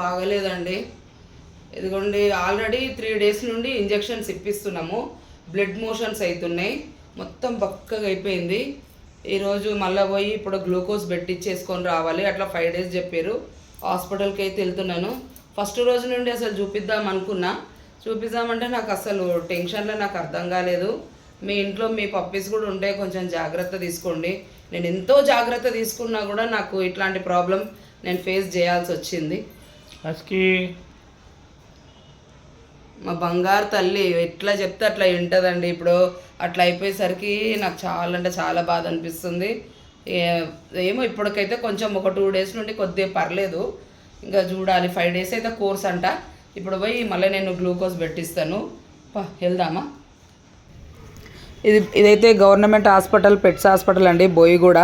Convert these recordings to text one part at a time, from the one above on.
బాగలేదండి. ఇదిగోండి already three days నుండి injections ఇప్పిస్తున్నాము. బ్లడ్ మోషన్స్ అవుతున్నాయి మొత్తం బక్కగా అయిపోయింది. ఈరోజు మళ్ళీ పోయి ఇప్పుడు గ్లూకోజ్ పెట్టించేసుకొని రావాలి. అట్లా ఫైవ్ డేస్ చెప్పారు. హాస్పిటల్కి అయితే వెళ్తున్నాను. ఫస్ట్ రోజు నుండి అసలు చూపిద్దాం అనుకున్నా. చూపిద్దామంటే నాకు అసలు టెన్షన్లో నాకు అర్థం కాలేదు. మీ ఇంట్లో మీ పప్పీస్ కూడా ఉంటే కొంచెం జాగ్రత్త తీసుకోండి. నేను ఎంతో జాగ్రత్త తీసుకున్నా కూడా నాకు ఇట్లాంటి ప్రాబ్లం నేను ఫేస్ చేయాల్సి వచ్చింది. హస్కీ మా బంగారు తల్లి ఎట్లా చెప్తే అట్లా వింటదండి. ఇప్పుడు అట్లా అయిపోయేసరికి నాకు చాలా అంటే చాలా బాధ అనిపిస్తుంది. ఏ- ఏమో ఇప్పటికైతే కొంచెం ఒక టూ డేస్ నుండి కొద్దిగా పర్లేదు. ఇంకా చూడాలి. ఫైవ్ డేస్ అయితే కోర్స్ అంట. ఇప్పుడు పోయి మళ్ళీ నేను గ్లూకోజ్ పెట్టిస్తాను. వెళ్దామా? ఇది ఇదైతే గవర్నమెంట్ హాస్పిటల్ పెట్స్ హాస్పిటల్ అండి బోయిగూడ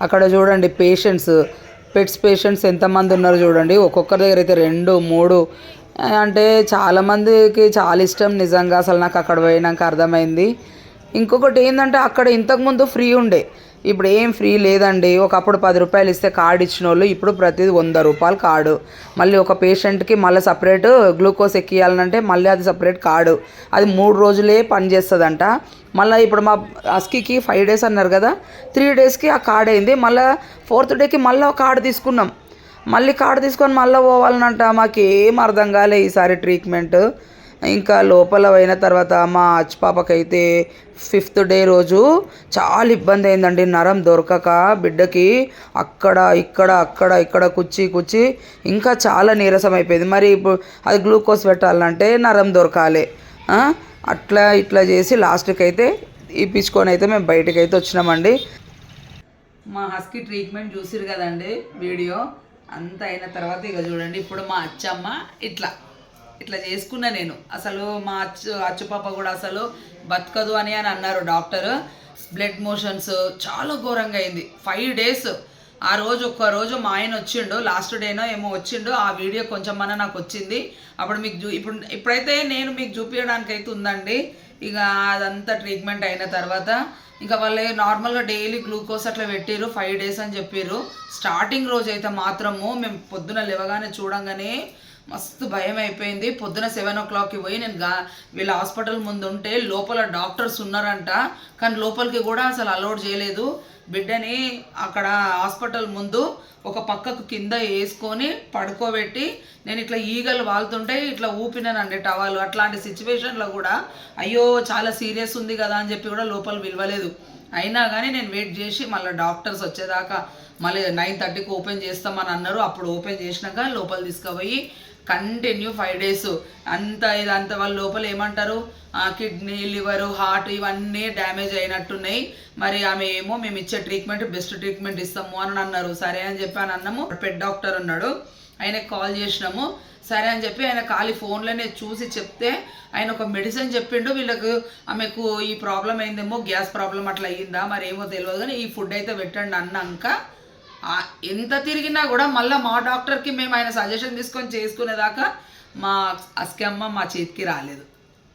అక్కడ చూడండి పేషెంట్స్. పెట్స్ పేషెంట్స్ ఎంతమంది ఉన్నారు చూడండి. ఒక్కొక్కరి దగ్గర అయితే రెండు మూడు. అంటే చాలామందికి చాలా ఇష్టం నిజంగా. అసలు నాకు అక్కడ పోయినాక అర్థమైంది. ఇంకొకటి ఏంటంటే అక్కడ ఇంతకుముందు ఫ్రీ ఉండే. ఇప్పుడు ఏం ఫ్రీ లేదండి. ఒకప్పుడు పది రూపాయలు ఇస్తే కార్డు ఇచ్చిన వాళ్ళు ఇప్పుడు ప్రతిది వంద రూపాయలు కార్డు. మళ్ళీ ఒక పేషెంట్కి మళ్ళీ సపరేట్ గ్లూకోజ్ ఎక్కియాలంటే మళ్ళీ అది సపరేట్ కార్డు. అది మూడు రోజులే పనిచేస్తుందంట మళ్ళీ ఇప్పుడు మా అస్కీకి ఫైవ్ డేస్ అన్నారు కదా త్రీ డేస్కి ఆ కార్డ్ అయింది. మళ్ళీ ఫోర్త్ డేకి మళ్ళీ కార్డు తీసుకున్నాం. మళ్ళీ కార్డు తీసుకొని మళ్ళీ పోవాలనంట. మాకేం అర్థం కాలే ఈసారి ట్రీట్మెంట్. ఇంకా లోపల పోయిన తర్వాత మా అచ్చు పాపకైతే ఫిఫ్త్ డే రోజు చాలా ఇబ్బంది అయిందండి. నరం దొరకక బిడ్డకి అక్కడ ఇక్కడ అక్కడ ఇక్కడ కుచ్చి కుచ్చి ఇంకా చాలా నీరసం అయిపోయింది. మరి ఇప్పుడు అది గ్లూకోజ్ పెట్టాలంటే నరం దొరకాలి. అట్లా ఇట్లా చేసి లాస్ట్కి అయితే ఇప్పించుకొని అయితే మేము బయటకు అయితే వచ్చినామండి. మా హస్కి ట్రీట్మెంట్ చూసిరు కదండి వీడియో. అంత అయిన తర్వాత ఇక చూడండి. ఇప్పుడు మా అచ్చమ్మ ఇట్లా ఇట్లా చేసుకున్నా నేను. అసలు మా అచ్చు అచ్చు పాప కూడా అసలు బతకదు అని అని అన్నారు డాక్టర్. బ్లడ్ మోషన్స్ చాలా ఘోరంగా అయింది. ఫైవ్ డేస్ ఆ రోజు ఒక్క రోజు మా ఆయన వచ్చిండు లాస్ట్ డేనో ఏమో వచ్చిండు ఆ వీడియో కొంచెం మన నాకు వచ్చింది. అప్పుడు మీకు చూ ఇప్పుడు ఇప్పుడైతే నేను మీకు చూపించడానికి అయితే ఉందండి. ఇక అదంతా ట్రీట్మెంట్ అయిన తర్వాత ఇంకా వాళ్ళు నార్మల్గా డైలీ గ్లూకోజ్ అట్లా పెట్టిర్రు ఫైవ్ డేస్ అని చెప్పారు స్టార్టింగ్ రోజు అయితే మాత్రము మేము పొద్దున లేవగానే చూడంగానే మస్తు భయం అయిపోయింది. పొద్దున సెవెన్ ఓ క్లాక్కి పోయి నేను గా వీళ్ళ హాస్పిటల్ ముందు ఉంటే లోపల డాక్టర్స్ ఉన్నారంట. కానీ లోపలికి కూడా అసలు అలౌడ్ చేయలేదు. బిడ్డని అక్కడ హాస్పిటల్ ముందు ఒక పక్కకు కింద వేసుకొని పడుకోబెట్టి నేను ఇట్లా ఈగలు వాళ్తుంటే ఇట్లా ఊపినానండి టవాలు. అట్లాంటి సిచ్యువేషన్లో కూడా అయ్యో చాలా సీరియస్ ఉంది కదా అని చెప్పి కూడా లోపల విలువలేదు. అయినా కానీ నేను వెయిట్ చేసి మళ్ళీ డాక్టర్స్ వచ్చేదాకా మళ్ళీ నైన్ థర్టీకి ఓపెన్ చేస్తామని అన్నారు. అప్పుడు ఓపెన్ చేసినాక లోపల తీసుకుపోయి కంటిన్యూ ఫైవ్ డేస్ అంత ఇదంతా వాళ్ళ లోపల ఏమంటారు? కిడ్నీ లివర్ హార్ట్ ఇవన్నీ డ్యామేజ్ అయినట్టున్నాయి. మరి ఆమె ఏమో మేము ఇచ్చే ట్రీట్మెంట్ బెస్ట్ ట్రీట్మెంట్ ఇస్తాము అని అన్నారు. సరే అని చెప్పి అని అన్నాము. పెట్ డాక్టర్ ఉన్నాడు. ఆయనకి కాల్ చేసినాము. సరే అని చెప్పి ఆయన ఖాళీ ఫోన్లోనే చూసి చెప్తే ఆయన ఒక మెడిసిన్ చెప్పిండు. వీళ్ళకు ఆమెకు ఈ ప్రాబ్లం అయిందేమో గ్యాస్ ప్రాబ్లం అట్లా అయ్యిందా మరి ఏమో తెలియదు కానీ ఈ ఫుడ్ అయితే పెట్టండి అన్నాక ఎంత తిరిగినా కూడా మళ్ళీ మా డాక్టర్కి మేము ఆయన సజెషన్ తీసుకొని చేసుకునేదాకా మా అస్కమ్మ మా చేతికి రాలేదు.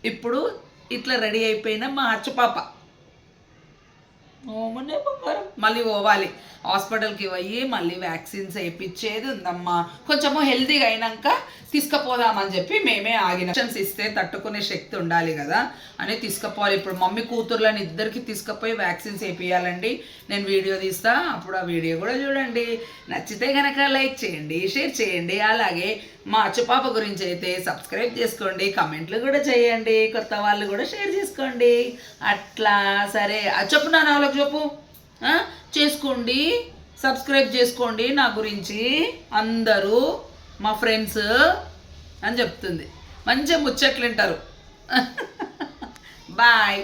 ఇప్పుడు ఇట్లా రెడీ అయిపోయిన మా అచ్చు పాప. ఓమనే బంగారం. మళ్ళీ పోవాలి. హాస్పిటల్కి పోయి మళ్ళీ వ్యాక్సిన్స్ వేయించేది ఉందమ్మా. కొంచెము హెల్తీగా అయినాక తీసుకుపోదామని చెప్పి మేమే ఆగిన ఇంజక్షన్స్ ఇస్తే తట్టుకునే శక్తి ఉండాలి కదా అని తీసుకుపోవాలి. ఇప్పుడు మమ్మీ కూతుర్లని ఇద్దరికి తీసుకుపోయి వ్యాక్సిన్స్ వేపియాలండి. నేను వీడియో తీస్తా అప్పుడు ఆ వీడియో కూడా చూడండి. నచ్చితే కనుక లైక్ చేయండి షేర్ చేయండి. అలాగే మా అచ్చుపాప గురించి అయితే సబ్స్క్రైబ్ చేసుకోండి కమెంట్లు కూడా చేయండి కొత్త వాళ్ళు కూడా షేర్ చేసుకోండి. అట్లా సరే. చెప్పు నాన్న వాళ్ళకి చెప్పు. చేసుకోండి సబ్స్క్రైబ్ చేసుకోండి నా గురించి అందరూ. మా ఫ్రెండ్స్ అని చెప్తుంది. మంచిగా ముచ్చట్లు వింటారు. బాయ్